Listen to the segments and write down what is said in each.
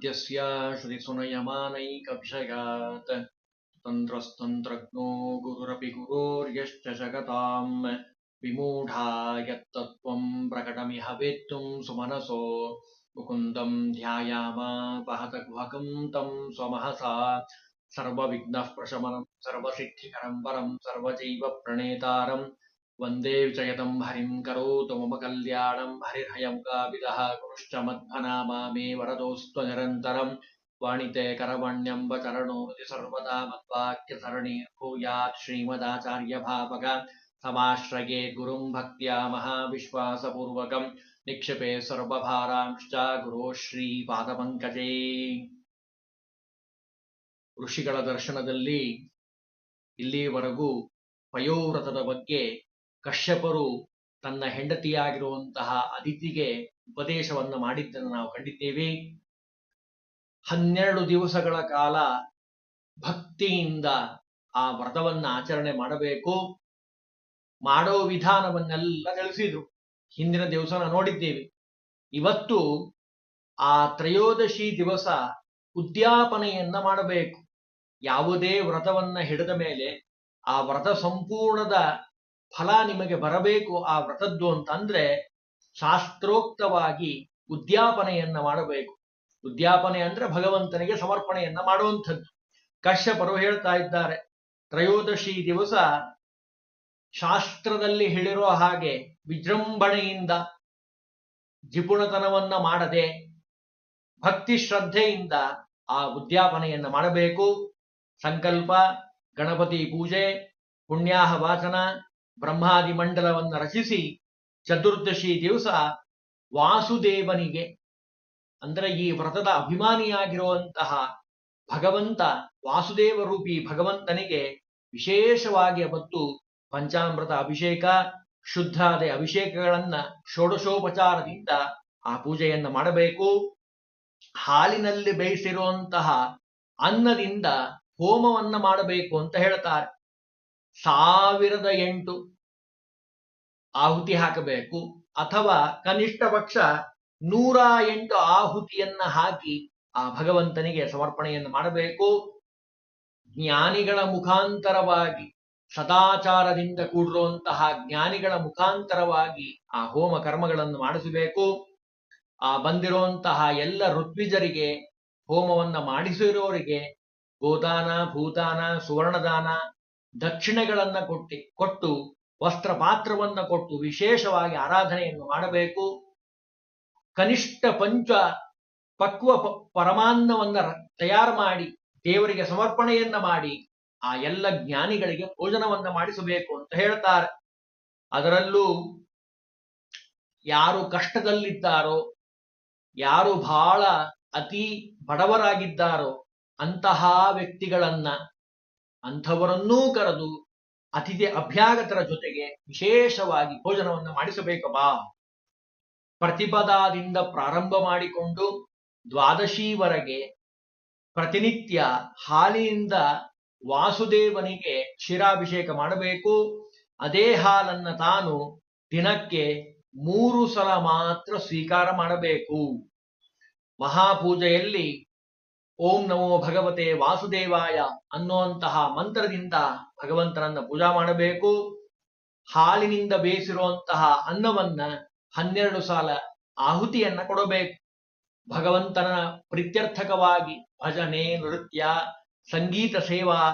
यस्माद्यस्य श्रुतिसुनयमानैकविषयात् तन्त्रस्तन्त्रज्ञो गुरुरपि गुरोर्यश्च जगताम् विमूढा यत्तत्त्वं प्रकटमिह वेत्तुं सुमनसो मुकुन्दं ध्यायामापहत कुहकं तं स्वमहसा सर्वविघ्नः प्रशमनं सर्वसिद्धिकरं वरं सर्वजैव प्रणेतारं वन्दे विजयतं हरिं करोतु मम कल्याणं हरिर्हयमुकाविदः गुरुश्च मध्वनामा मे वरदोऽस्त्व निरन्तरं वाणिते करवण्यम्ब चरणो हृदि सर्वदा मद्वाक्यसरणि भूयात् श्रीमदाचार्यभावक समाश्रये गुरुं भक्त्या महाविश्वासपूर्वकं निक्षिपे ಸರ್ವಭಾರಾಂಶ್ಚ ಗುರೋ ಶ್ರೀ ಪಾದಪಂಕಜೇ ಋಷಿಗಳ ದರ್ಶನದಲ್ಲಿ ಇಲ್ಲಿಯವರೆಗೂ ಪಯೋವ್ರತದ ಬಗ್ಗೆ ಕಶ್ಯಪರು ತನ್ನ ಹೆಂಡತಿಯಾಗಿರುವಂತಹ ಅದಿತಿಗೆ ಉಪದೇಶವನ್ನು ಮಾಡಿದ್ದನ್ನು ನಾವು ಕಂಡಿದ್ದೇವೆ. ಹನ್ನೆರಡು ದಿವಸಗಳ ಕಾಲ ಭಕ್ತಿಯಿಂದ ಆ ವ್ರತವನ್ನು ಆಚರಣೆ ಮಾಡಬೇಕು. ಮಾಡೋ ವಿಧಾನವನ್ನೆಲ್ಲ ತಿಳಿಸಿದ್ರು. ಹಿಂದಿನ ದಿವಸ ನೋಡಿದ್ದೇವೆ. ಇವತ್ತು ಆ ತ್ರಯೋದಶಿ ದಿವಸ ಉದ್ಯಾಪನೆಯನ್ನ ಮಾಡಬೇಕು. ಯಾವುದೇ ವ್ರತವನ್ನ ಹಿಡಿದ ಮೇಲೆ ಆ ವ್ರತ ಸಂಪೂರ್ಣದ ಫಲ ನಿಮಗೆ ಬರಬೇಕು ಆ ವ್ರತದ್ದು ಅಂತಂದ್ರೆ ಶಾಸ್ತ್ರೋಕ್ತವಾಗಿ ಉದ್ಯಾಪನೆಯನ್ನ ಮಾಡಬೇಕು. ಉದ್ಯಾಪನೆ ಅಂದ್ರೆ ಭಗವಂತನಿಗೆ ಸಮರ್ಪಣೆಯನ್ನ ಮಾಡುವಂಥದ್ದು. ಕಶ್ಯಪರು ಹೇಳ್ತಾ ಇದ್ದಾರೆ, ತ್ರಯೋದಶಿ ದಿವಸ ಶಾಸ್ತ್ರದಲ್ಲಿ ಹೇಳಿರೋ ಹಾಗೆ ವಿಜೃಂಭಣೆಯಿಂದ ಜಿಪುಣತನವನ್ನ ಮಾಡದೆ ಭಕ್ತಿ ಶ್ರದ್ಧೆಯಿಂದ ಆ ಉದ್ಯಾಪನೆಯನ್ನ ಮಾಡಬೇಕು. ಸಂಕಲ್ಪ, ಗಣಪತಿ ಪೂಜೆ, ಪುಣ್ಯಾಹ ವಾಚನ ಬ್ರಹ್ಮಾದಿ ಮಂಡಲವನ್ನು ರಚಿಸಿ ಚತುರ್ದಶಿ ದಿವಸ ವಾಸುದೇವನಿಗೆ. ಅಂದರೆ ಈ ವ್ರತದ ಅಭಿಮಾನಿಯಾಗಿರುವಂತಹ ಭಗವಂತ ವಾಸುದೇವ ರೂಪಿ ಭಗವಂತನಿಗೆ ವಿಶೇಷವಾಗಿ ಅವತ್ತು ಪಂಚಾಮೃತ ಅಭಿಷೇಕ ಶುದ್ಧಾದ ಅಭಿಷೇಕಗಳನ್ನ ಷೋಡಶೋಪಚಾರದಿಂದ ಆ ಪೂಜೆಯನ್ನು ಮಾಡಬೇಕು. ಹಾಲಿನಲ್ಲಿ ಬೇಯಿಸಿರುವಂತಹ ಅನ್ನದಿಂದ ಹೋಮವನ್ನ ಮಾಡಬೇಕು ಅಂತ ಹೇಳ್ತಾರೆ. ಸಾವಿರದ ಎಂಟು ಆಹುತಿ ಹಾಕಬೇಕು. ಅಥವಾ ಕನಿಷ್ಠ ಪಕ್ಷ ನೂರ ಎಂಟು ಆಹುತಿಯನ್ನ ಹಾಕಿ ಆ ಭಗವಂತನಿಗೆ ಸಮರ್ಪಣೆಯನ್ನು ಮಾಡಬೇಕು. ಜ್ಞಾನಿಗಳ ಮುಖಾಂತರವಾಗಿ, ಸದಾಚಾರದಿಂದ ಕೂಡಿರುವಂತಹ ಜ್ಞಾನಿಗಳ ಮುಖಾಂತರವಾಗಿ ಆ ಹೋಮ ಕರ್ಮಗಳನ್ನು ಮಾಡಿಸಬೇಕು. ಆ ಬಂದಿರುವಂತಹ ಎಲ್ಲ ಋತ್ವಿಜರಿಗೆ ಹೋಮವನ್ನ ಮಾಡಿಸಿರೋರಿಗೆ ಗೋದಾನ, ಭೂದಾನ, ಸುವರ್ಣದಾನ ದಕ್ಷಿಣೆಗಳನ್ನ ಕೊಟ್ಟಿ, ಕೊಟ್ಟು ವಸ್ತ್ರ ಪಾತ್ರವನ್ನ ಕೊಟ್ಟು ವಿಶೇಷವಾಗಿ ಆರಾಧನೆಯನ್ನು ಮಾಡಬೇಕು. ಕನಿಷ್ಠ ಪಂಚ ಪಕ್ವ ಪರಮಾನ್ನವನ್ನ ತಯಾರು ಮಾಡಿ, ದೇವರಿಗೆ ಸಮರ್ಪಣೆಯನ್ನ ಮಾಡಿ, ಆ ಎಲ್ಲ ಜ್ಞಾನಿಗಳಿಗೆ ಭೋಜನವನ್ನ ಮಾಡಿಸಬೇಕು ಅಂತ ಹೇಳ್ತಾರೆ. ಅದರಲ್ಲೂ ಯಾರು ಕಷ್ಟದಲ್ಲಿದ್ದಾರೋ, ಯಾರು ಬಹಳ ಅತಿ ಬಡವರಾಗಿದ್ದಾರೋ, ಅಂತಹ ವ್ಯಕ್ತಿಗಳನ್ನ ಅಂಥವರನ್ನೂ ಕರೆದು ಅತಿಥಿ ಅಭ್ಯಾಗತರ ಜೊತೆಗೆ ವಿಶೇಷವಾಗಿ ಭೋಜನವನ್ನು ಮಾಡಿಸಬೇಕಪ್ಪ ಪ್ರತಿಪದಾದಿಂದ ಪ್ರಾರಂಭ ಮಾಡಿಕೊಂಡು ದ್ವಾದಶಿವರೆಗೆ ಪ್ರತಿನಿತ್ಯ ಹಾಲಿನಿಂದ ವಾಸುದೇವನಿಗೆ ಕ್ಷೀರಾಭಿಷೇಕ ಮಾಡಬೇಕು. ಅದೇ ಹಾಲನ್ನ ತಾನು ದಿನಕ್ಕೆ ಮೂರು ಸಲ ಮಾತ್ರ ಸ್ವೀಕಾರ ಮಾಡಬೇಕು. ಮಹಾಪೂಜೆಯಲ್ಲಿ ಓಂ ನಮೋ ಭಗವತೆ ವಾಸುದೇವಾಯ ಅನ್ನುವಂತಹ ಮಂತ್ರದಿಂದ ಭಗವಂತನನ್ನ ಪೂಜಾ ಮಾಡಬೇಕು. ಹಾಲಿನಿಂದ ಬೇಯಿಸಿರುವಂತಹ ಅನ್ನವನ್ನ ಹನ್ನೆರಡು ಸಾಲ ಆಹುತಿಯನ್ನ ಕೊಡಬೇಕು. ಭಗವಂತನ ಪ್ರೀತ್ಯರ್ಥಕವಾಗಿ ಭಜನೆ, ನೃತ್ಯ, ಸಂಗೀತ ಸೇವಾ,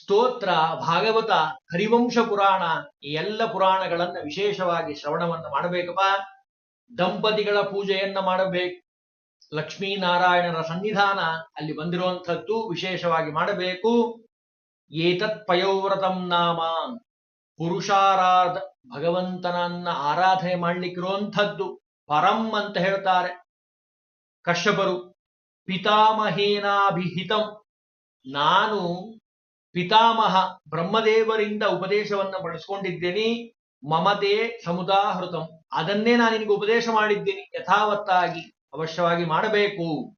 ಸ್ತೋತ್ರ, ಭಾಗವತ, ಹರಿವಂಶ ಪುರಾಣ ಈ ಎಲ್ಲ ಪುರಾಣಗಳನ್ನ ವಿಶೇಷವಾಗಿ ಶ್ರವಣವನ್ನ ಮಾಡಬೇಕಪ್ಪ. ದಂಪತಿಗಳ ಪೂಜೆಯನ್ನ ಮಾಡಬೇಕು. ಲಕ್ಷ್ಮೀನಾರಾಯಣರ ಸನ್ನಿಧಾನ ಅಲ್ಲಿ ಬಂದಿರುವಂಥದ್ದು ವಿಶೇಷವಾಗಿ ಮಾಡಬೇಕು. ಏತತ್ ಪಯೋವ್ರತಂ ನಾಮ. ಪುರುಷಾರಾಧ ಭಗವಂತನನ್ನ ಆರಾಧನೆ ಮಾಡ್ಲಿಕ್ಕಿರುವಂಥದ್ದು ಪರಂ ಅಂತ ಹೇಳ್ತಾರೆ. ಕಶ್ಯಪರು, ಪಿತಾಮಹೇನಾಭಿಹಿತಂ. ನಾನು ಪಿತಾಮಹ ಬ್ರಹ್ಮದೇವರಿಂದ ಉಪದೇಶವನ್ನ ಬಳಸ್ಕೊಂಡಿದ್ದೇನೆ ಮಮತೆ ಸಮುದಾಹೃತಂ. ಅದನ್ನೇ ನಾನು ನಿನಗೆ ಉಪದೇಶ ಮಾಡಿದ್ದೀನಿ ಯಥಾವತ್ತಾಗಿ. ಅವಶ್ಯವಾಗಿ ಮಾಡಬೇಕು.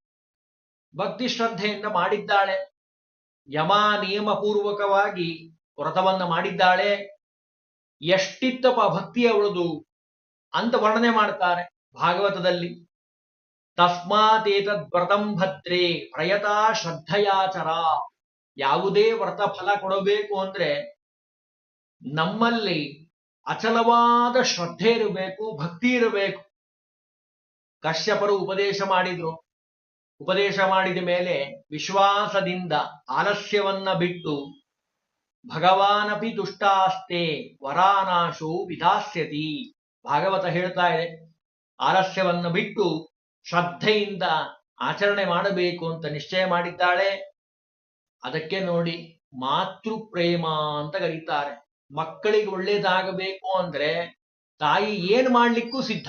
ಭಕ್ತಿ ಶ್ರದ್ಧೆಯಿಂದ ಮಾಡಿದ್ದಾಳೆ. ಯಮ ನಿಯಮ ಪೂರ್ವಕವಾಗಿ ವ್ರತವನ್ನ ಮಾಡಿದ್ದಾಳೆ. ಎಷ್ಟಿತ್ತಪ್ಪ ಭಕ್ತಿ ಅವಳದು ಅಂತ ವರ್ಣನೆ ಮಾಡ್ತಾರೆ ಭಾಗವತದಲ್ಲಿ. ತಸ್ಮಾತೇತದ್ ವ್ರತಂ ಭದ್ರೇ ಪ್ರಯತಾ ಶ್ರದ್ಧಯಾಚರ ಯಾವುದೇ ವ್ರತ ಫಲ ಕೊಡಬೇಕು ಅಂದ್ರೆ ನಮ್ಮಲ್ಲಿ ಅಚಲವಾದ ಶ್ರದ್ಧೆ ಇರಬೇಕು, ಭಕ್ತಿ ಇರಬೇಕು. ಕಶ್ಯಪರು ಉಪದೇಶ ಮಾಡಿದ್ರು. ಉಪದೇಶ ಮಾಡಿದ ಮೇಲೆ ವಿಶ್ವಾಸದಿಂದ ಆಲಸ್ಯವನ್ನ ಬಿಟ್ಟು, ಭಗವಾನಪಿ ತುಷ್ಟಾಸ್ತೆ ವರಾನಾಶೋ ವಿಧಾಸ್ಯತಿ ಭಾಗವತ ಹೇಳ್ತಾ ಇದೆ. ಆಲಸ್ಯವನ್ನ ಬಿಟ್ಟು ಶ್ರದ್ಧೆಯಿಂದ ಆಚರಣೆ ಮಾಡಬೇಕು ಅಂತ ನಿಶ್ಚಯ ಮಾಡಿದ್ದಾಳೆ. ಅದಕ್ಕೆ ನೋಡಿ ಮಾತೃ ಪ್ರೇಮ ಅಂತ ಕರೀತಾರೆ. ಮಕ್ಕಳಿಗೆ ಒಳ್ಳೇದಾಗಬೇಕು ಅಂದ್ರೆ ತಾಯಿ ಏನ್ ಮಾಡ್ಲಿಕ್ಕೂ ಸಿದ್ಧ.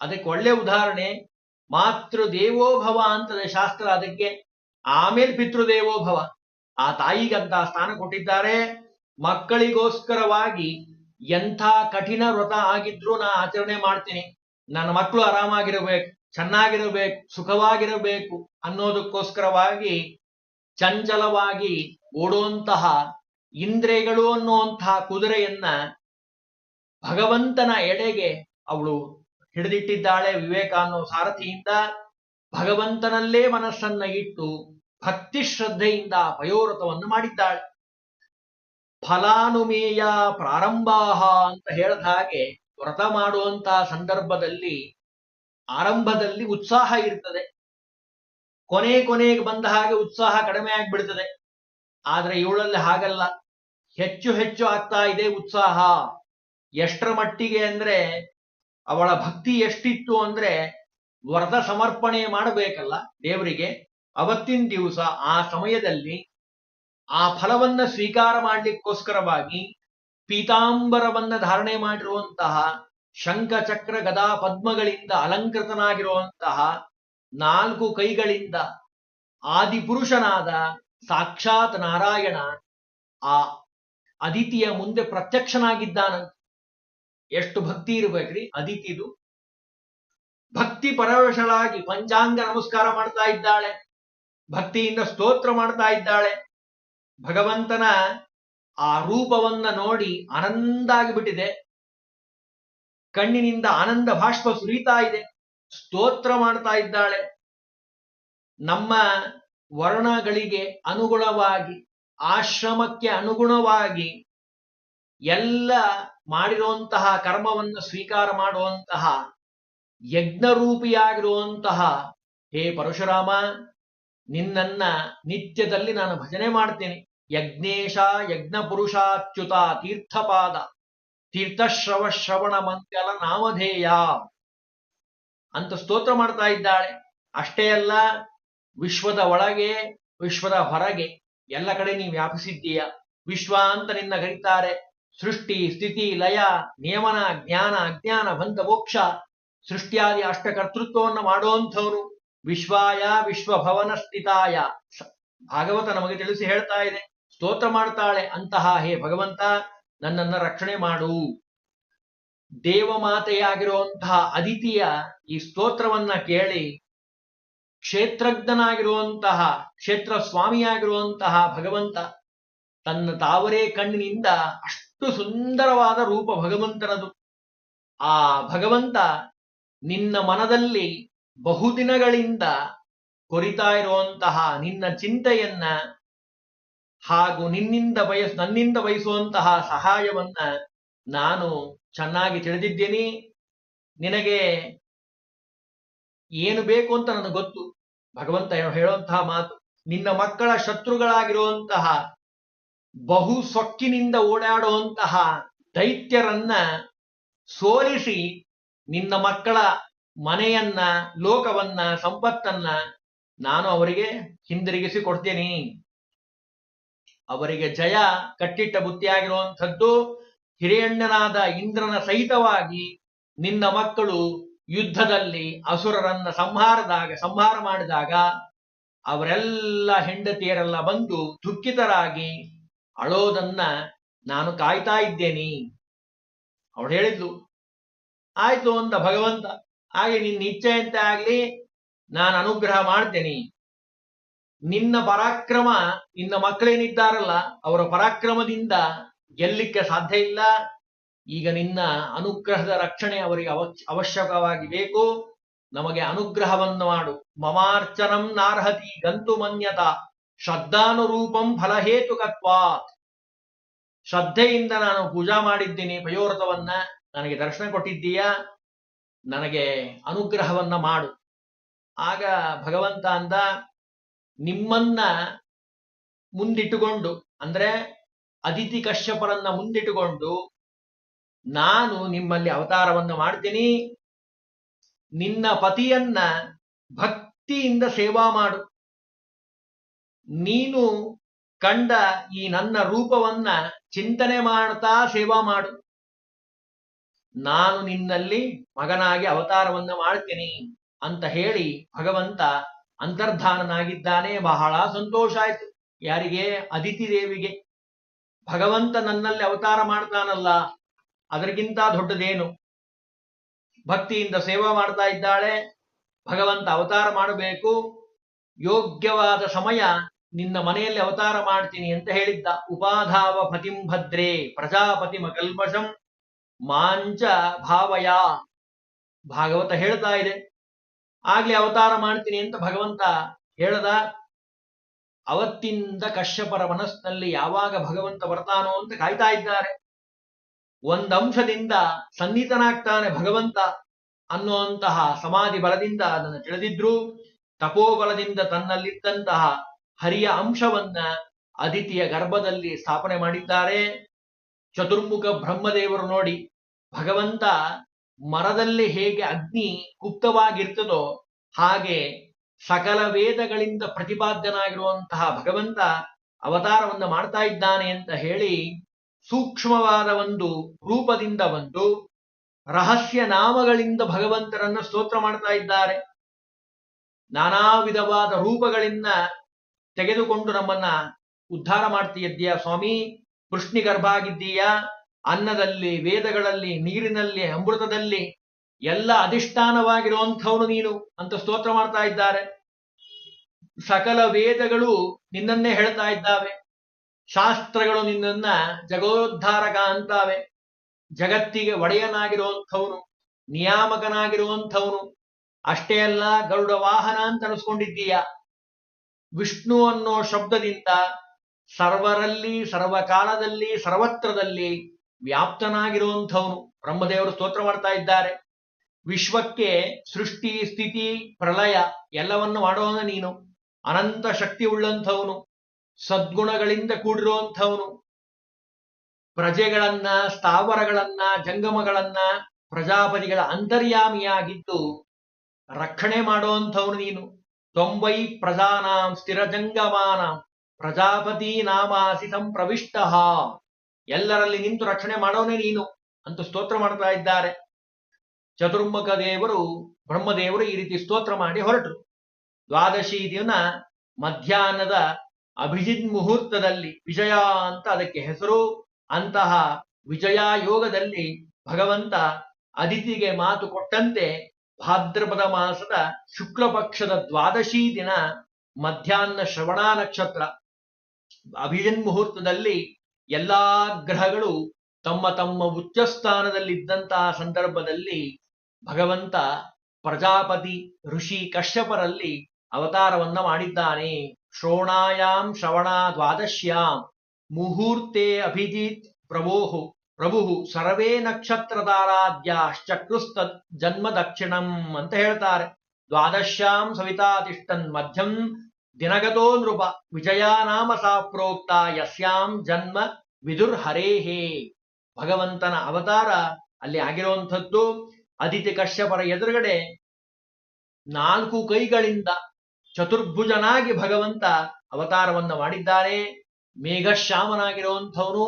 ಅದಕ್ಕೆ ಒಳ್ಳೆ ಉದಾಹರಣೆ, ಮಾತೃ ದೇವೋಭವ ಅಂತದೆ ಶಾಸ್ತ್ರ. ಅದಕ್ಕೆ ಆಮೇಲೆ ಪಿತೃದೇವೋಭವ ಆ ತಾಯಿಗಂತ ಸ್ಥಾನ ಕೊಟ್ಟಿದ್ದಾರೆ. ಮಕ್ಕಳಿಗೋಸ್ಕರವಾಗಿ ಎಂಥ ಕಠಿಣ ವ್ರತ ಆಗಿದ್ರೂ ನಾ ಆಚರಣೆ ಮಾಡ್ತೀನಿ. ನನ್ನ ಮಕ್ಕಳು ಆರಾಮಾಗಿರಬೇಕು, ಚೆನ್ನಾಗಿರಬೇಕು, ಸುಖವಾಗಿರಬೇಕು ಅನ್ನೋದಕ್ಕೋಸ್ಕರವಾಗಿ ಚಂಚಲವಾಗಿ ಓಡುವಂತಹ ಇಂದ್ರಿಯಗಳು ಅನ್ನುವಂತಹ ಕುದುರೆಯನ್ನ ಭಗವಂತನ ಎಡೆಗೆ ಅವಳು ಹಿಡಿದಿಟ್ಟಿದ್ದಾಳೆ ವಿವೇಕ ಅನ್ನೋ ಸಾರಥಿಯಿಂದ. ಭಗವಂತನಲ್ಲೇ ಮನಸ್ಸನ್ನ ಇಟ್ಟು ಭಕ್ತಿ ಶ್ರದ್ಧೆಯಿಂದ ಪಯೋವ್ರತವನ್ನು ಮಾಡಿದ್ದಾಳೆ. ಫಲಾನುಮೇಯ ಪ್ರಾರಂಭಾಹ ಅಂತ ಹೇಳಿದ ಹಾಗೆ ವ್ರತ ಮಾಡುವಂತಹ ಸಂದರ್ಭದಲ್ಲಿ ಆರಂಭದಲ್ಲಿ ಉತ್ಸಾಹ ಇರ್ತದೆ. ಕೊನೆ ಕೊನೆಗೆ ಬಂದ ಹಾಗೆ ಉತ್ಸಾಹ ಕಡಿಮೆ ಆಗ್ಬಿಡ್ತದೆ. ಆದ್ರೆ ಇವಳಲ್ಲಿ ಹಾಗಲ್ಲ. ಹೆಚ್ಚು ಹೆಚ್ಚು ಆಗ್ತಾ ಇದೆ ಉತ್ಸಾಹ. ಎಷ್ಟರ ಮಟ್ಟಿಗೆ ಅಂದ್ರೆ ಅವಳ ಭಕ್ತಿ ಎಷ್ಟಿತ್ತು ಅಂದ್ರೆ ವರದ ಸಮರ್ಪಣೆ ಮಾಡಬೇಕಲ್ಲ ದೇವರಿಗೆ. ಅವತ್ತಿನ ದಿವಸ ಆ ಸಮಯದಲ್ಲಿ ಆ ಫಲವನ್ನ ಸ್ವೀಕಾರ ಮಾಡ್ಲಿಕ್ಕೋಸ್ಕರವಾಗಿ ಪೀತಾಂಬರವನ್ನ ಧಾರಣೆ ಮಾಡಿರುವಂತಹ ಶಂಖ ಚಕ್ರ ಗದಾ ಪದ್ಮಗಳಿಂದ ಅಲಂಕೃತನಾಗಿರುವಂತಹ ನಾಲ್ಕು ಕೈಗಳಿಂದ ಆದಿಪುರುಷನಾದ ಸಾಕ್ಷಾತ್ ನಾರಾಯಣ ಆ ಅದಿತಿಯ ಮುಂದೆ ಪ್ರತ್ಯಕ್ಷನಾಗಿದ್ದಾನಂತ. ಎಷ್ಟು ಭಕ್ತಿ ಇರ್ಬೇಕ್ರಿ? ಅದಿತಿದು. ಭಕ್ತಿ ಪರವಶಳಾಗಿ ಪಂಚಾಂಗ ನಮಸ್ಕಾರ ಮಾಡ್ತಾ ಇದ್ದಾಳೆ. ಭಕ್ತಿಯಿಂದ ಸ್ತೋತ್ರ ಮಾಡ್ತಾ ಇದ್ದಾಳೆ. ಭಗವಂತನ ಆ ರೂಪವನ್ನ ನೋಡಿ ಆನಂದ ಆಗಿಬಿಟ್ಟಿದೆ ಕಣ್ಣಿನಿಂದ ಆನಂದ ಭಾಷ್ಪ ಸುರಿತಾ ಇದೆ. ಸ್ತೋತ್ರ ಮಾಡ್ತಾ ಇದ್ದಾಳೆ. ನಮ್ಮ ವರ್ಣಗಳಿಗೆ ಅನುಗುಣವಾಗಿ, ಆಶ್ರಮಕ್ಕೆ ಅನುಗುಣವಾಗಿ ಎಲ್ಲ ಮಾಡಿರುವಂತಹ ಕರ್ಮವನ್ನು ಸ್ವೀಕಾರ ಮಾಡುವಂತಹ ಯಜ್ಞರೂಪಿಯಾಗಿರುವಂತಹ ಹೇ ಪರಶುರಾಮ, ನಿನ್ನನ್ನ ನಿತ್ಯದಲ್ಲಿ ನಾನು ಭಜನೆ ಮಾಡ್ತೇನೆ. ಯಜ್ಞೇಶ ಯಜ್ಞ ಪುರುಷಾಚ್ಯುತ ತೀರ್ಥಪಾದ, ತೀರ್ಥಶ್ರವ ಶ್ರವಣ ಮಂಗಲ ನಾಮಧೇಯ ಅಂತ ಸ್ತೋತ್ರ ಮಾಡ್ತಾ ಇದ್ದಾಳೆ. ಅಷ್ಟೇ ಅಲ್ಲ, ವಿಶ್ವದ ಒಳಗೆ, ವಿಶ್ವದ ಹೊರಗೆ ಎಲ್ಲ ಕಡೆ ನೀವು ವ್ಯಾಪಿಸಿದ್ದೀಯ? ವಿಶ್ವ ಅಂತ ನಿನ್ನ ಕರೀತಾರೆ. ಸೃಷ್ಟಿ, ಸ್ಥಿತಿ, ಲಯ, ನಿಯಮನ, ಜ್ಞಾನ, ಅಜ್ಞಾನ ಬಂಧ ಮೋಕ್ಷ, ಸೃಷ್ಟಿಯಾದಿ ಅಷ್ಟಕರ್ತೃತ್ವವನ್ನು ಮಾಡುವಂಥವನು ವಿಶ್ವಾಯ ವಿಶ್ವಭವನ ಸ್ಥಿತಾಯ ಭಾಗವತ ನಮಗೆ ತಿಳಿಸಿ ಹೇಳ್ತಾ ಇದೆ, ಸ್ತೋತ್ರ ಮಾಡ್ತಾಳೆ, ಅಂತಹ ಹೇ ಭಗವಂತ, ನನ್ನನ್ನ ರಕ್ಷಣೆ ಮಾಡು. ದೇವಮಾತೆಯಾಗಿರುವಂತಹ ಅದಿತಿಯ ಈ ಸ್ತೋತ್ರವನ್ನ ಕೇಳಿ, ಕ್ಷೇತ್ರಜ್ಞನಾಗಿರುವಂತಹ ಕ್ಷೇತ್ರ ಸ್ವಾಮಿಯಾಗಿರುವಂತಹ ಭಗವಂತ ತನ್ನ ತಾವರೇ ಕಣ್ಣಿನಿಂದ ಅಷ್ಟು ಸುಂದರವಾದ ರೂಪ ಭಗವಂತನದು. ಆ ಭಗವಂತ ನಿನ್ನ ಮನದಲ್ಲಿ ಬಹುದಿನಗಳಿಂದ ಕೊರಿತಾ ಇರುವಂತಹ ನಿನ್ನ ಚಿಂತೆಯನ್ನ ಹಾಗೂ ನಿನ್ನಿಂದ ಬಯಸ್, ನನ್ನಿಂದ ಬಯಸುವಂತಹ ಸಹಾಯವನ್ನ ನಾನು ಚೆನ್ನಾಗಿ ತಿಳಿದಿದ್ದೇನೆ. ನಿನಗೆ ಏನು ಬೇಕು ಅಂತ ನನಗೆ ಗೊತ್ತು. ಭಗವಂತ ಹೇಳೋ- ಹೇಳುವಂತಹ ಮಾತು. ನಿನ್ನ ಮಕ್ಕಳ ಶತ್ರುಗಳಾಗಿರುವಂತಹ ಬಹು ಸೊಕ್ಕಿನಿಂದ ಓಡಾಡುವಂತಹ ದೈತ್ಯರನ್ನ ಸೋಲಿಸಿ ನಿನ್ನ ಮಕ್ಕಳ ಮನೆಯನ್ನ, ಲೋಕವನ್ನ, ಸಂಪತ್ತನ್ನ ನಾನು ಅವರಿಗೆ ಹಿಂದಿರುಗಿಸಿ ಕೊಡ್ತೇನೆ ಅವರಿಗೆ ಜಯ, ಕಟ್ಟಿಟ್ಟ ಬುತ್ತಿಯಾಗಿರುವಂಥದ್ದು ಹಿರಿಯಣ್ಣನಾದ ಇಂದ್ರನ ಸಹಿತವಾಗಿ ನಿನ್ನ ಮಕ್ಕಳು ಯುದ್ಧದಲ್ಲಿ ಅಸುರರನ್ನ ಸಂಹಾರದಾಗ, ಸಂಹಾರ ಮಾಡಿದಾಗ ಅವರೆಲ್ಲ ಹೆಂಡತಿಯರೆಲ್ಲ ಬಂದು ದುಃಖಿತರಾಗಿ ಅಳೋದನ್ನ ನಾನು ಕಾಯ್ತಾ ಇದ್ದೇನೆ. ಅವಳು ಹೇಳಿದ್ಲು, ಆಯ್ತು ಅಂತ ಭಗವಂತ, ಹಾಗೆ ನಿನ್ನ ಇಚ್ಛೆಯಂತೆ ಆಗ್ಲಿ, ನಾನು ಅನುಗ್ರಹ ಮಾಡ್ತೇನೆ. ನಿನ್ನ ಪರಾಕ್ರಮ, ನಿನ್ನ ಮಕ್ಕಳೇನಿದ್ದಾರಲ್ಲ, ಅವರ ಪರಾಕ್ರಮದಿಂದ ಗೆಲ್ಲಿಕ್ಕೆ ಸಾಧ್ಯ ಇಲ್ಲ. ಈಗ ನಿನ್ನ ಅನುಗ್ರಹದ ರಕ್ಷಣೆ ಅವರಿಗೆ ಅವ ಅವಶ್ಯಕವಾಗಿ ಬೇಕು. ನಮಗೆ ಅನುಗ್ರಹವನ್ನು ಮಾಡು. ಮಮಾರ್ಚನಂ ನಾರ್ಹತಿ ಗಂತು ಮನ್ಯತ. ಶ್ರದ್ಧಾನುರೂಪಂ ಫಲಹೇತುಕತ್ವಾತ್. ಶ್ರದ್ಧೆಯಿಂದ ನಾನು ಪೂಜಾ ಮಾಡಿದ್ದೀನಿ ಪಯೋವ್ರತವನ್ನ ನನಗೆ ದರ್ಶನ ಕೊಟ್ಟಿದ್ದೀಯಾ? ನನಗೆ ಅನುಗ್ರಹವನ್ನ ಮಾಡು. ಆಗ ಭಗವಂತ ಅಂದ, ನಿಮ್ಮನ್ನ ಮುಂದಿಟ್ಟುಕೊಂಡು, ಅಂದ್ರೆ ಅದಿತಿ ಕಶ್ಯಪರನ್ನ ಮುಂದಿಟ್ಟುಕೊಂಡು ನಾನು ನಿಮ್ಮಲ್ಲಿ ಅವತಾರವನ್ನು ಮಾಡ್ತೀನಿ. ನಿನ್ನ ಪತಿಯನ್ನ ಭಕ್ತಿಯಿಂದ ಸೇವಾ ಮಾಡು. ನೀನು ಕಂಡ ಈ ನನ್ನ ರೂಪವನ್ನ ಚಿಂತನೆ ಮಾಡ್ತಾ ಸೇವಾ ಮಾಡು. ನಾನು ನಿನ್ನಲ್ಲಿ ಮಗನಾಗಿ ಅವತಾರವನ್ನ ಮಾಡ್ತೀನಿ ಅಂತ ಹೇಳಿ ಭಗವಂತ ಅಂತರ್ಧಾನನಾಗಿದ್ದಾನೆ. ಬಹಳ ಸಂತೋಷ ಆಯ್ತು. ಯಾರಿಗೆ? ಅದಿತಿ ದೇವಿಗೆ. ಭಗವಂತ ನನ್ನಲ್ಲಿ ಅವತಾರ ಮಾಡ್ತಾನಲ್ಲ ಅದರಿಗಿಂತ ದೊಡ್ಡದೇನು? ಭಕ್ತಿಯಿಂದ ಸೇವಾ ಮಾಡ್ತಾ ಇದ್ದಾಳೆ. ಭಗವಂತ ಅವತಾರ ಮಾಡಬೇಕು. ಯೋಗ್ಯವಾದ ಸಮಯ ನಿನ್ನ ಮನೆಯಲ್ಲಿ ಅವತಾರ ಮಾಡ್ತೀನಿ ಅಂತ ಹೇಳಿದ್ದ. ಉಪಾಧಾವ ಪತಿಂ ಭದ್ರೇ ಪ್ರಜಾಪತಿ ಮಕಲ್ಮಷಂ ಮಾಂಚ ಭಾವಯ ಭಾಗವತ ಹೇಳ್ತಾ ಇದೆ. ಆಗ್ಲೇ ಅವತಾರ ಮಾಡ್ತೀನಿ ಅಂತ ಭಗವಂತ ಹೇಳದ. ಅವತ್ತಿಂದ ಕಶ್ಯಪರ ಮನಸ್ಸಿನಲ್ಲಿ ಯಾವಾಗ ಭಗವಂತ ಬರ್ತಾನೋ ಅಂತ ಕಾಯ್ತಾ ಇದ್ದಾರೆ. ಒಂದಂಶದಿಂದ ಸನ್ನಿಹಿತನಾಗ್ತಾನೆ ಭಗವಂತ ಅನ್ನುವಂತಹ ಸಮಾಧಿ ಬಲದಿಂದ ಅದನ್ನು ತಿಳಿದಿದ್ರು. ತಪೋಬಲದಿಂದ ತನ್ನಲ್ಲಿದ್ದಂತಹ ಹರಿಯ ಅಂಶವನ್ನ ಅದಿತಿಯ ಗರ್ಭದಲ್ಲಿ ಸ್ಥಾಪನೆ ಮಾಡಿದ್ದಾರೆ. ಚತುರ್ಮುಖ ಬ್ರಹ್ಮದೇವರು ನೋಡಿ, ಭಗವಂತ ಮರದಲ್ಲಿ ಹೇಗೆ ಅಗ್ನಿ ಗುಪ್ತವಾಗಿರ್ತದೋ ಹಾಗೆ ಸಕಲ ವೇದಗಳಿಂದ ಪ್ರತಿಪಾದ್ಯನಾಗಿರುವಂತಹ ಭಗವಂತ ಅವತಾರವನ್ನು ಮಾಡ್ತಾ ಇದ್ದಾನೆ ಅಂತ ಹೇಳಿ ಸೂಕ್ಷ್ಮವಾದ ಒಂದು ರೂಪದಿಂದ ಬಂದು ರಹಸ್ಯ ನಾಮಗಳಿಂದ ಭಗವಂತರನ್ನ ಸ್ತೋತ್ರ ಮಾಡ್ತಾ ಇದ್ದಾರೆ. ನಾನಾ ವಿಧವಾದ ರೂಪಗಳಿಂದ ತೆಗೆದುಕೊಂಡು ನಮ್ಮನ್ನ ಉದ್ಧಾರ ಮಾಡ್ತೀಯದ್ದೀಯ ಸ್ವಾಮಿ? ಕೃಷ್ಣಿ ಗರ್ಭ ಆಗಿದ್ದೀಯಾ? ಅನ್ನದಲ್ಲಿ, ವೇದಗಳಲ್ಲಿ, ನೀರಿನಲ್ಲಿ, ಅಮೃತದಲ್ಲಿ ಎಲ್ಲ ಅಧಿಷ್ಠಾನವಾಗಿರುವಂಥವನು ನೀನು ಅಂತ ಸ್ತೋತ್ರ ಮಾಡ್ತಾ ಇದ್ದಾರೆ. ಸಕಲ ವೇದಗಳು ನಿನ್ನನ್ನೇ ಹೇಳ್ತಾ ಇದ್ದಾವೆ. ಶಾಸ್ತ್ರಗಳು ನಿನ್ನನ್ನ ಜಗೋದ್ಧಾರಕ ಅಂತಾವೆ. ಜಗತ್ತಿಗೆ ಒಡೆಯನಾಗಿರುವಂಥವನು, ನಿಯಾಮಕನಾಗಿರುವಂಥವನು, ಅಷ್ಟೇ ಅಲ್ಲ ಗರುಡ ವಾಹನ ಅಂತ ಅನಿಸ್ಕೊಂಡಿದ್ದೀಯ? ವಿಷ್ಣು ಅನ್ನೋ ಶಬ್ದದಿಂದ ಸರ್ವರಲ್ಲಿ, ಸರ್ವಕಾಲದಲ್ಲಿ, ಸರ್ವತ್ರದಲ್ಲಿ ವ್ಯಾಪ್ತನಾಗಿರುವಂಥವನು. ಬ್ರಹ್ಮದೇವರು ಸ್ತೋತ್ರ ಮಾಡ್ತಾ ಇದ್ದಾರೆ. ವಿಶ್ವಕ್ಕೆ ಸೃಷ್ಟಿ, ಸ್ಥಿತಿ, ಪ್ರಳಯ ಎಲ್ಲವನ್ನು ಮಾಡೋನು ನೀನು. ಅನಂತ ಶಕ್ತಿ ಉಳ್ಳಂಥವನು ಸದ್ಗುಣಗಳಿಂದ ಕೂಡಿರುವಂಥವನು. ಪ್ರಜೆಗಳನ್ನ, ಸ್ಥಾವರಗಳನ್ನ, ಜಂಗಮಗಳನ್ನ ಪ್ರಜಾಪತಿಗಳ ಅಂತರ್ಯಾಮಿಯಾಗಿದ್ದು ರಕ್ಷಣೆ ಮಾಡುವಂಥವನು ನೀನು. ತೊಂಬೈ ಪ್ರಜಾನಾಂ ಸ್ಥಿರ ಜಂಗಮಾನಾಂ ಪ್ರಜಾಪತಿ ನಾಮಾಸಿ ಸಂಪ್ರವಿಷ್ಟ. ಎಲ್ಲರಲ್ಲಿ ನಿಂತು ರಕ್ಷಣೆ ಮಾಡೋನೇ ನೀನು ಅಂತ ಸ್ತೋತ್ರ ಮಾಡ್ತಾ ಇದ್ದಾರೆ. ಚತುರ್ಮುಖ ದೇವರು, ಬ್ರಹ್ಮದೇವರು ಈ ರೀತಿ ಸ್ತೋತ್ರ ಮಾಡಿ ಹೊರಟರು. ದ್ವಾದಶಿ ದಿನ ಮಧ್ಯಾಹ್ನದ ಅಭಿಜಿತ್ ಮುಹೂರ್ತದಲ್ಲಿ ವಿಜಯ ಅಂತ ಅದಕ್ಕೆ ಹೆಸರು. ಅಂತಹ ವಿಜಯ ಯೋಗದಲ್ಲಿ ಭಗವಂತ ಅದಿತಿಗೆ ಮಾತು ಕೊಟ್ಟಂತೆ ಭಾದ್ರಪದ ಮಾಸದ ಶುಕ್ಲಪಕ್ಷದ ದ್ವಾದಶಿ ದಿನ ಮಧ್ಯಾಹ್ನ ಶ್ರವಣ ನಕ್ಷತ್ರ. ಅಭಿಜನ್ ಮುಹೂರ್ತದಲ್ಲಿ ಎಲ್ಲಾ ಗ್ರಹಗಳು ತಮ್ಮ ತಮ್ಮ ಉಚ್ಚಸ್ಥಾನದಲ್ಲಿದ್ದಂತಹ ಸಂದರ್ಭದಲ್ಲಿ ಭಗವಂತ ಪ್ರಜಾಪತಿ ಋಷಿ ಕಶ್ಯಪರಲ್ಲಿ ಅವತಾರವನ್ನ ಮಾಡಿದ್ದಾನೆ. ಶ್ರೋಣಾಯಾಮ್ ಶ್ರವಣ ದ್ವಾದಶ್ಯಾಂ ಮುಹೂರ್ತೆ ಅಭಿಜಿತ್ ಪ್ರಭೋಹು ಪ್ರಭು ಸರ್ವೇ ನಕ್ಷತ್ರದಾರಾದ್ಯಾಶ್ಚಕ್ರುಸ್ತತ್ ಜನ್ಮ ದಕ್ಷಿಣಂ ಅಂತ ಹೇಳ್ತಾರೆ. ದ್ವಾದಶ್ಯಾಂ ಸವಿತಾ ತಿಷ್ಟನ್ ಮಧ್ಯಂ ದಿನಗತೋ ನೃಪ ವಿಜಯಾನಾಮ ಸಾ ಪ್ರೋಕ್ತ ಯಸ್ಯಾಂ ಜನ್ಮ ವಿದುರ್ ಹರೇಹೇ ಭಗವಂತನ ಅವತಾರ ಅಲ್ಲಿ ಆಗಿರುವಂಥದ್ದು ಅದಿತಿ ಕಶ್ಯಪರ ಎದುರುಗಡೆ ನಾಲ್ಕು ಕೈಗಳಿಂದ ಚತುರ್ಭುಜನಾಗಿ ಭಗವಂತ ಅವತಾರವನ್ನ ಮಾಡಿದ್ದಾರೆ. ಮೇಘಶ್ಯಾಮನಾಗಿರುವಂಥವನು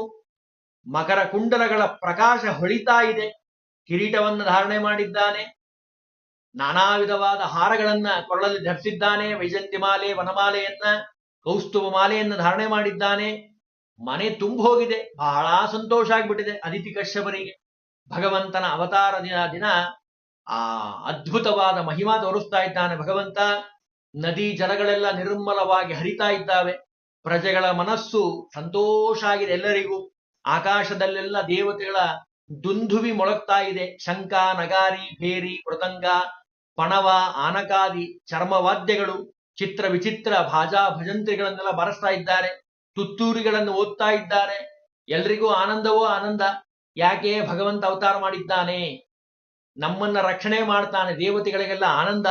ಮಕರ ಕುಂಡಲಗಳ ಪ್ರಕಾಶ ಹೊಳಿತಾ ಇದೆ. ಕಿರೀಟವನ್ನು ಧಾರಣೆ ಮಾಡಿದ್ದಾನೆ. ನಾನಾ ವಿಧವಾದ ಹಾರಗಳನ್ನ ಕೊರಳಲ್ಲಿ ಧರಿಸಿದ್ದಾನೆ. ವೈಜಂತಿ ಮಾಲೆ, ವನಮಾಲೆಯನ್ನ, ಕೌಸ್ತುಭ ಮಾಲೆಯನ್ನು ಧಾರಣೆ ಮಾಡಿದ್ದಾನೆ. ಮನೆ ತುಂಬ ಹೋಗಿದೆ ಬಹಳ ಸಂತೋಷ ಆಗ್ಬಿಟ್ಟಿದೆ ಅದಿತಿ ಕಶ್ಯಪನಿಗೆ. ಭಗವಂತನ ಅವತಾರ ದಿನ ದಿನ ಆ ಅದ್ಭುತವಾದ ಮಹಿಮಾ ತೋರಿಸ್ತಾ ಇದ್ದಾನೆ ಭಗವಂತ. ನದಿ ಜಲಗಳೆಲ್ಲ ನಿರ್ಮಲವಾಗಿ ಹರಿತಾ ಇದ್ದಾವೆ. ಪ್ರಜೆಗಳ ಮನಸ್ಸು ಸಂತೋಷ ಆಗಿದೆ ಎಲ್ಲರಿಗೂ. ಆಕಾಶದಲ್ಲೆಲ್ಲ ದೇವತೆಗಳ ದುಂದುವಿ ಮೊಳಗ್ತಾ ಇದೆ. ಶಂಕ ನಗಾರಿ, ಭೇರಿ, ಮೃದಂಗ, ಪಣವ, ಆನಕಾದಿ, ಚರ್ಮವಾದ್ಯಗಳು, ಚಿತ್ರ ವಿಚಿತ್ರ ಭಾಜಾ ಭಜಂತ್ರಿಗಳನ್ನೆಲ್ಲ ಬರೆಸ್ತಾ ಇದ್ದಾರೆ. ತುತ್ತೂರಿಗಳನ್ನು ಓದ್ತಾ ಇದ್ದಾರೆ. ಎಲ್ರಿಗೂ ಆನಂದವೋ ಆನಂದ. ಯಾಕೆ ಭಗವಂತ ಅವತಾರ ಮಾಡಿದ್ದಾನೆ? ನಮ್ಮನ್ನ ರಕ್ಷಣೆ ಮಾಡ್ತಾನೆ. ದೇವತೆಗಳಿಗೆಲ್ಲ ಆನಂದ.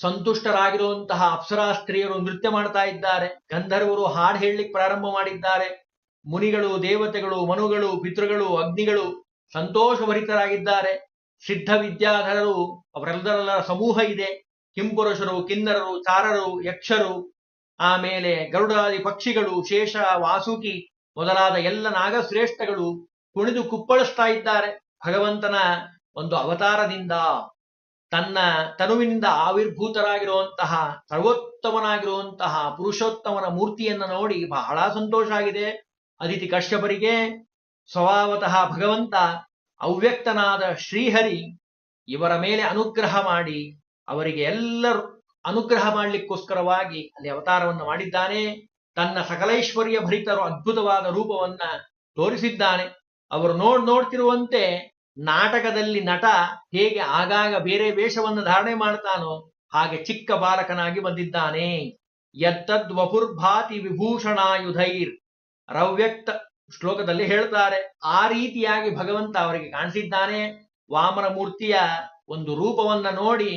ಸಂತುಷ್ಟರಾಗಿರುವಂತಹ ಅಪ್ಸರಾ ಸ್ತ್ರೀಯರು ನೃತ್ಯ ಮಾಡ್ತಾ ಇದ್ದಾರೆ. ಗಂಧರ್ವರು ಹಾಡು ಹೇಳಲಿಕ್ಕೆ ಪ್ರಾರಂಭ ಮಾಡಿದ್ದಾರೆ. ಮುನಿಗಳು, ದೇವತೆಗಳು, ಮನುಗಳು, ಪಿತೃಗಳು, ಅಗ್ನಿಗಳು ಸಂತೋಷಭರಿತರಾಗಿದ್ದಾರೆ. ಸಿದ್ಧ ವಿದ್ಯಾಧರರು ಅವರೆಲ್ಲರ ಸಮೂಹ ಇದೆ. ಕಿಂಪುರುಷರು ಕಿನ್ನರರು, ಚಾರರು, ಯಕ್ಷರು, ಆಮೇಲೆ ಗರುಡಾದಿ ಪಕ್ಷಿಗಳು, ಶೇಷ, ವಾಸುಕಿ ಮೊದಲಾದ ಎಲ್ಲ ನಾಗಶ್ರೇಷ್ಠಗಳು ಕುಣಿದು ಕುಪ್ಪಳಿಸ್ತಾ ಇದ್ದಾರೆ. ಭಗವಂತನ ಒಂದು ಅವತಾರದಿಂದ ತನ್ನ ತನುವಿನಿಂದ ಆವಿರ್ಭೂತರಾಗಿರುವಂತಹ, ಸರ್ವೋತ್ತಮನಾಗಿರುವಂತಹ ಪುರುಷೋತ್ತಮನ ಮೂರ್ತಿಯನ್ನ ನೋಡಿ ಬಹಳ ಸಂತೋಷ ಆಗಿದೆ. ಅದಿತಿ ಕಶ್ಯಪರಿಗೆ ಸ್ವಭಾವತಃ ಭಗವಂತ ಅವ್ಯಕ್ತನಾದ ಶ್ರೀಹರಿ ಇವರ ಮೇಲೆ ಅನುಗ್ರಹ ಮಾಡಿ ಅವರಿಗೆ ಎಲ್ಲರೂ ಅನುಗ್ರಹ ಮಾಡಲಿಕ್ಕೋಸ್ಕರವಾಗಿ ಅಲ್ಲಿ ಅವತಾರವನ್ನು ಮಾಡಿದ್ದಾನೆ. ತನ್ನ ಸಕಲೈಶ್ವರ್ಯ ಭರಿತರು ಅದ್ಭುತವಾದ ರೂಪವನ್ನ ತೋರಿಸಿದ್ದಾನೆ. ಅವರು ನೋಡ್ ನೋಡ್ತಿರುವಂತೆ ನಾಟಕದಲ್ಲಿ ನಟ ಹೇಗೆ ಆಗಾಗ ಬೇರೆ ವೇಷವನ್ನು ಧಾರಣೆ ಮಾಡ್ತಾನೋ ಹಾಗೆ ಚಿಕ್ಕ ಬಾಲಕನಾಗಿ ಬಂದಿದ್ದಾನೆ. ಯತ್ತದ್ ವಪುರ್ಭಾತಿ ವಿಭೂಷಣಾಯುಧೈರ್ ರವ್ಯಕ್ತ ಶ್ಲೋಕದಲ್ಲಿ ಹೇಳ್ತಾರೆ, ಆ ರೀತಿಯಾಗಿ ಭಗವಂತ ಅವರಿಗೆ ಕಾಣಿಸಿದ್ದಾನೆ. ವಾಮನ ಮೂರ್ತಿಯ ಒಂದು ರೂಪವನ್ನ ನೋಡಿ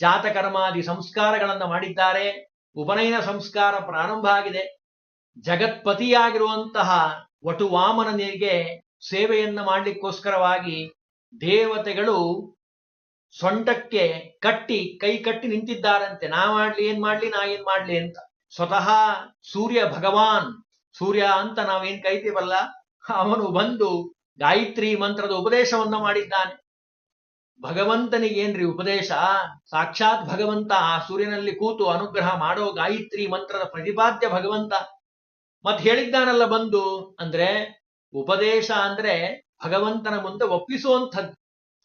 ಜಾತಕರ್ಮಾದಿ ಸಂಸ್ಕಾರಗಳನ್ನ ಮಾಡಿದ್ದಾರೆ. ಉಪನಯನ ಸಂಸ್ಕಾರ ಪ್ರಾರಂಭ ಆಗಿದೆ. ಜಗತ್ಪತಿಯಾಗಿರುವಂತಹ ವಟು ವಾಮನನಿಗೆ ಸೇವೆಯನ್ನ ಮಾಡ್ಲಿಕ್ಕೋಸ್ಕರವಾಗಿ ದೇವತೆಗಳು ಸೊಂಟಕ್ಕೆ ಕಟ್ಟಿ ಕೈ ಕಟ್ಟಿ ನಿಂತಿದ್ದಾರಂತೆ. ನಾ ಮಾಡ್ಲಿ, ಏನ್ ಮಾಡ್ಲಿ, ನಾ ಏನ್ ಮಾಡ್ಲಿ ಅಂತ. ಸ್ವತಃ ಸೂರ್ಯ ಭಗವಾನ್ ಸೂರ್ಯ ಅಂತ ನಾವೇನ್ ಕೈತೀವಲ್ಲ ಅವನು ಬಂದು ಗಾಯತ್ರಿ ಮಂತ್ರದ ಉಪದೇಶವನ್ನ ಮಾಡಿದ್ದಾನೆ. ಭಗವಂತನಿಗೇನ್ರಿ ಉಪದೇಶ? ಸಾಕ್ಷಾತ್ ಭಗವಂತ ಆ ಸೂರ್ಯನಲ್ಲಿ ಕೂತು ಅನುಗ್ರಹ ಮಾಡೋ ಗಾಯತ್ರಿ ಮಂತ್ರದ ಪ್ರತಿಪಾದ್ಯ ಭಗವಂತ. ಮತ್ ಹೇಳಿದ್ದಾನಲ್ಲ ಬಂದು, ಅಂದ್ರೆ ಉಪದೇಶ ಅಂದ್ರೆ ಭಗವಂತನ ಮುಂದೆ ಒಪ್ಪಿಸುವಂಥದ್ದು.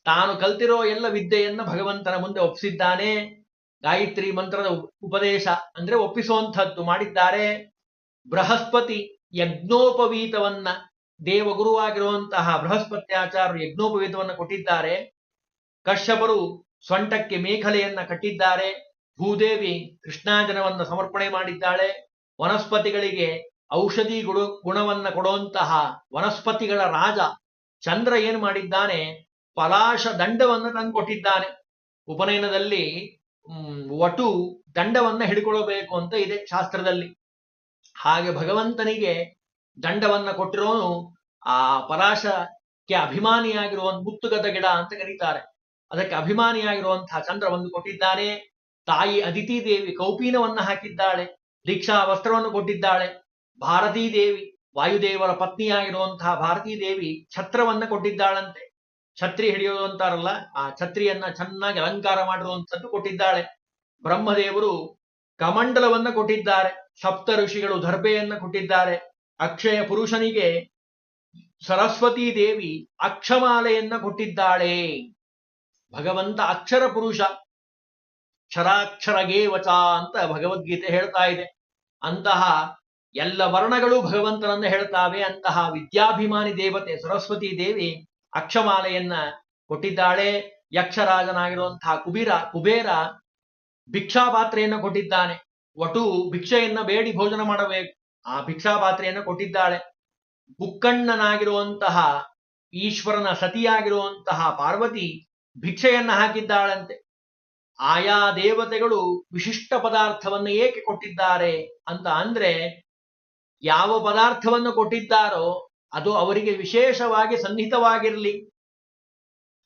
ತಾನು ಕಲ್ತಿರೋ ಎಲ್ಲ ವಿದ್ಯೆಯನ್ನ ಭಗವಂತನ ಮುಂದೆ ಒಪ್ಪಿಸಿದ್ದಾನೆ ಗಾಯತ್ರಿ ಮಂತ್ರದ ಉಪದೇಶ ಅಂದ್ರೆ ಒಪ್ಪಿಸುವಂಥದ್ದು ಮಾಡಿದ್ದಾರೆ. ಬೃಹಸ್ಪತಿ ಯಜ್ಞೋಪವೀತವನ್ನ ದೇವಗುರುವಾಗಿರುವಂತಹ ಬೃಹಸ್ಪತ್ಯಾಚಾರ್ಯರು ಯಜ್ಞೋಪವೀತವನ್ನ ಕೊಟ್ಟಿದ್ದಾರೆ. ಕಶ್ಯಪರು ಸೊಂಟಕ್ಕೆ ಮೇಖಲೆಯನ್ನ ಕಟ್ಟಿದ್ದಾರೆ. ಭೂದೇವಿ ಕೃಷ್ಣಾಜನವನ್ನ ಸಮರ್ಪಣೆ ಮಾಡಿದ್ದಾಳೆ. ವನಸ್ಪತಿಗಳಿಗೆ ಔಷಧಿ ಗುಣ ಗುಣವನ್ನ ಕೊಡುವಂತಹ ವನಸ್ಪತಿಗಳ ರಾಜ ಚಂದ್ರ ಏನು ಮಾಡಿದ್ದಾನೆ? ಪಲಾಶ ದಂಡವನ್ನ ತಂದು ಕೊಟ್ಟಿದ್ದಾನೆ. ಉಪನಯನದಲ್ಲಿ ವಟು ದಂಡವನ್ನ ಹಿಡ್ಕೊಳ್ಬೇಕು ಅಂತ ಇದೆ ಶಾಸ್ತ್ರದಲ್ಲಿ. ಹಾಗೆ ಭಗವಂತನಿಗೆ ದಂಡವನ್ನ ಕೊಟ್ಟಿರೋನು ಆ ಪರಾಶಕ್ಕೆ ಅಭಿಮಾನಿಯಾಗಿರುವ ಮುತ್ತುಗದ ಗಿಡ ಅಂತ ಕರೀತಾರೆ. ಅದಕ್ಕೆ ಅಭಿಮಾನಿಯಾಗಿರುವಂತಹ ಚಂದ್ರವನ್ನು ಕೊಟ್ಟಿದ್ದಾನೆ. ತಾಯಿ ಅದಿತಿ ದೇವಿ ಕೌಪೀನವನ್ನ ಹಾಕಿದ್ದಾಳೆ. ದೀಕ್ಷಾ ವಸ್ತ್ರವನ್ನು ಕೊಟ್ಟಿದ್ದಾಳೆ. ಭಾರತೀ ದೇವಿ ವಾಯುದೇವರ ಪತ್ನಿಯಾಗಿರುವಂತಹ ಭಾರತೀ ದೇವಿ ಛತ್ರವನ್ನ ಕೊಟ್ಟಿದ್ದಾಳಂತೆ. ಛತ್ರಿ ಹಿಡಿಯೋದು ಅಂತಾರಲ್ಲ, ಆ ಛತ್ರಿಯನ್ನ ಚೆನ್ನಾಗಿ ಅಲಂಕಾರ ಮಾಡಿರುವಂತದ್ದು ಕೊಟ್ಟಿದ್ದಾಳೆ. ಬ್ರಹ್ಮದೇವರು ಕಮಂಡಲವನ್ನ ಕೊಟ್ಟಿದ್ದಾರೆ. ಸಪ್ತ ಋಷಿಗಳು ದರ್ಬೆಯನ್ನ ಕೊಟ್ಟಿದ್ದಾರೆ. ಅಕ್ಷಯ ಪುರುಷನಿಗೆ ಸರಸ್ವತೀ ದೇವಿ ಅಕ್ಷಮಾಲೆಯನ್ನ ಕೊಟ್ಟಿದ್ದಾಳೆ. ಭಗವಂತ ಅಕ್ಷರ ಪುರುಷ. ಕ್ಷರಾಕ್ಷರಗೇವಚ ಅಂತ ಭಗವದ್ಗೀತೆ ಹೇಳ್ತಾ ಇದೆ. ಅಂತಹ ಎಲ್ಲ ವರ್ಣಗಳು ಭಗವಂತನನ್ನ ಹೇಳ್ತಾವೆ. ಅಂತಹ ವಿದ್ಯಾಭಿಮಾನಿ ದೇವತೆ ಸರಸ್ವತಿ ದೇವಿ ಅಕ್ಷಮಾಲೆಯನ್ನ ಕೊಟ್ಟಿದ್ದಾಳೆ. ಯಕ್ಷರಾಜನಾಗಿರುವಂತಹ ಕುಬೀರ, ಕುಬೇರ ಭಿಕ್ಷಾಪಾತ್ರೆಯನ್ನ ಕೊಟ್ಟಿದ್ದಾನೆ. ವಟು ಭಿಕ್ಷೆಯನ್ನ ಬೇಡಿ ಭೋಜನ ಮಾಡಬೇಕು. ಆ ಭಿಕ್ಷಾಪಾತ್ರೆಯನ್ನು ಕೊಟ್ಟಿದ್ದಾಳೆ. ಬುಕ್ಕಣ್ಣನಾಗಿರುವಂತಹ ಈಶ್ವರನ ಸತಿಯಾಗಿರುವಂತಹ ಪಾರ್ವತಿ ಭಿಕ್ಷೆಯನ್ನ ಹಾಕಿದ್ದಾಳಂತೆ. ಆಯಾ ದೇವತೆಗಳು ವಿಶಿಷ್ಟ ಪದಾರ್ಥವನ್ನು ಏಕೆ ಕೊಟ್ಟಿದ್ದಾರೆ ಅಂತ ಅಂದ್ರೆ, ಯಾವ ಪದಾರ್ಥವನ್ನು ಕೊಟ್ಟಿದ್ದಾರೋ ಅದು ಅವರಿಗೆ ವಿಶೇಷವಾಗಿ ಸನ್ನಿಹಿತವಾಗಿರಲಿ.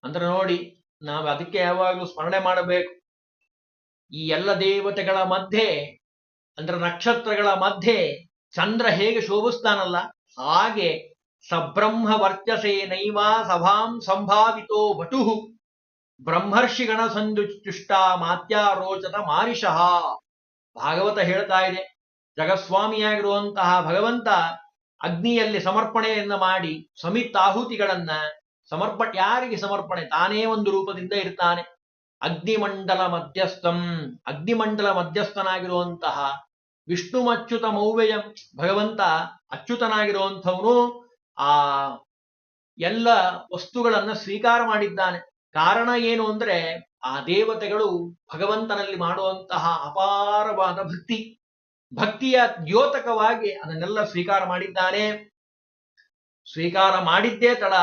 ಅಂದ್ರೆ ನೋಡಿ, ನಾವು ಅದಕ್ಕೆ ಯಾವಾಗಲೂ ಸ್ಮರಣೆ ಮಾಡಬೇಕು. ಈ ಎಲ್ಲ ದೇವತೆಗಳ ಮಧ್ಯೆ, ಅಂದ್ರೆ ನಕ್ಷತ್ರಗಳ ಮಧ್ಯೆ ಚಂದ್ರ ಹೇಗೆ ಶೋಭಿಸ್ತಾನಲ್ಲ, ಹಾಗೆ ಸಬ್ರಹ್ಮ ವರ್ಚಸೆ ನೈವ ಸಭಾಂ ಸಂಭಾವಿತೋ ಭಟುಹು ಬ್ರಹ್ಮರ್ಷಿಗಣ ಸಂದುಷ್ಟುಷ್ಟ ಮಾತ್ಯಾರೋಚತ ಮಾರಿಷಃ. ಭಾಗವತ ಹೇಳ್ತಾ ಇದೆ, ಜಗಸ್ವಾಮಿಯಾಗಿರುವಂತಹ ಭಗವಂತ ಅಗ್ನಿಯಲ್ಲಿ ಸಮರ್ಪಣೆಯನ್ನ ಮಾಡಿ ಸಮಿತಾಹುತಿಗಳನ್ನ ಸಮರ್ಪ, ಯಾರಿಗೆ ಸಮರ್ಪಣೆ? ತಾನೇ ಒಂದು ರೂಪದಿಂದ ಇರ್ತಾನೆ. ಅಗ್ನಿಮಂಡಲ ಮಧ್ಯಸ್ಥಂ. ಅಗ್ನಿಮಂಡಲ ಮಧ್ಯಸ್ಥನಾಗಿರುವಂತಹ ವಿಷ್ಣುಮಚ್ಯುತ ಮೌವ್ಯಯಂ ಭಗವಂತ ಅಚ್ಯುತನಾಗಿರುವಂಥವನು ಆ ಎಲ್ಲ ವಸ್ತುಗಳನ್ನು ಸ್ವೀಕಾರ ಮಾಡಿದ್ದಾನೆ. ಕಾರಣ ಏನು ಅಂದ್ರೆ ಆ ದೇವತೆಗಳು ಭಗವಂತನಲ್ಲಿ ಮಾಡುವಂತಹ ಅಪಾರವಾದ ಭಕ್ತಿ. ಭಕ್ತಿಯ ದ್ಯೋತಕವಾಗಿ ಅದನ್ನೆಲ್ಲ ಸ್ವೀಕಾರ ಮಾಡಿದ್ದಾನೆ. ಸ್ವೀಕಾರ ಮಾಡಿದ್ದೇ ತಡ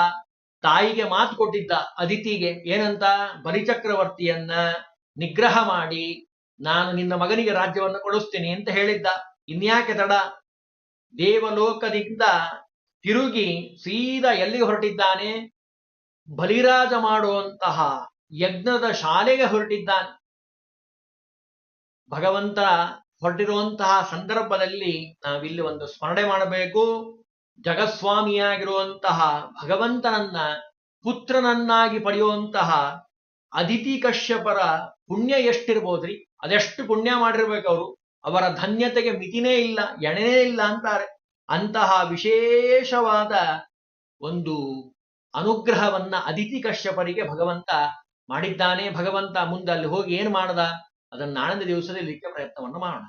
ತಾಯಿಗೆ ಮಾತು ಕೊಟ್ಟಿದ್ದ ಅದಿತಿಗೆ, ಏನಂತ? ಬಲಿಚಕ್ರವರ್ತಿಯನ್ನ ನಿಗ್ರಹ ಮಾಡಿ, ನಾನು ನಿನ್ನ ಮಗನಿಗೆ ರಾಜ್ಯವನ್ನು ಕೊಡಿಸ್ತೀನಿ ಅಂತ ಹೇಳಿದ್ದ. ಇನ್ಯಾಕೆ ತಡ? ದೇವಲೋಕದಿಂದ ತಿರುಗಿ ಸೀದಾ ಎಲ್ಲಿಗೆ ಹೊರಟಿದ್ದಾನೆ? ಬಲಿರಾಜ ಮಾಡುವಂತಹ ಯಜ್ಞದ ಶಾಲೆಗೆ ಹೊರಟಿದ್ದಾನೆ. ಭಗವಂತ ಹೊರಟಿರುವಂತಹ ಸಂದರ್ಭದಲ್ಲಿ ನಾವಿಲ್ಲಿ ಒಂದು ಸ್ಮರಣೆ ಮಾಡಬೇಕು. ಜಗಸ್ವಾಮಿಯಾಗಿರುವಂತಹ ಭಗವಂತನನ್ನ ಪುತ್ರನನ್ನಾಗಿ ಪಡೆಯುವಂತಹ ಅದಿತಿ ಕಶ್ಯಪರ ಪುಣ್ಯ ಎಷ್ಟಿರ್ಬೋದ್ರಿ? ಅದೆಷ್ಟು ಪುಣ್ಯ ಮಾಡಿರ್ಬೇಕು ಅವರು? ಅವರ ಧನ್ಯತೆಗೆ ಮಿತಿನೇ ಇಲ್ಲ, ಎಣೆನೇ ಇಲ್ಲ ಅಂತಾರೆ. ಅಂತಹ ವಿಶೇಷವಾದ ಒಂದು ಅನುಗ್ರಹವನ್ನ ಅದಿತಿ ಕಶ್ಯಪರಿಗೆ ಭಗವಂತ ಮಾಡಿದ್ದಾನೆ. ಭಗವಂತ ಮುಂದೆ ಅಲ್ಲಿ ಹೋಗಿ ಏನ್ ಮಾಡದ? ಅದನ್ನ ನಾಳಿನ ದಿವಸದಲ್ಲಿ ಪ್ರಯತ್ನವನ್ನು ಮಾಡೋಣ.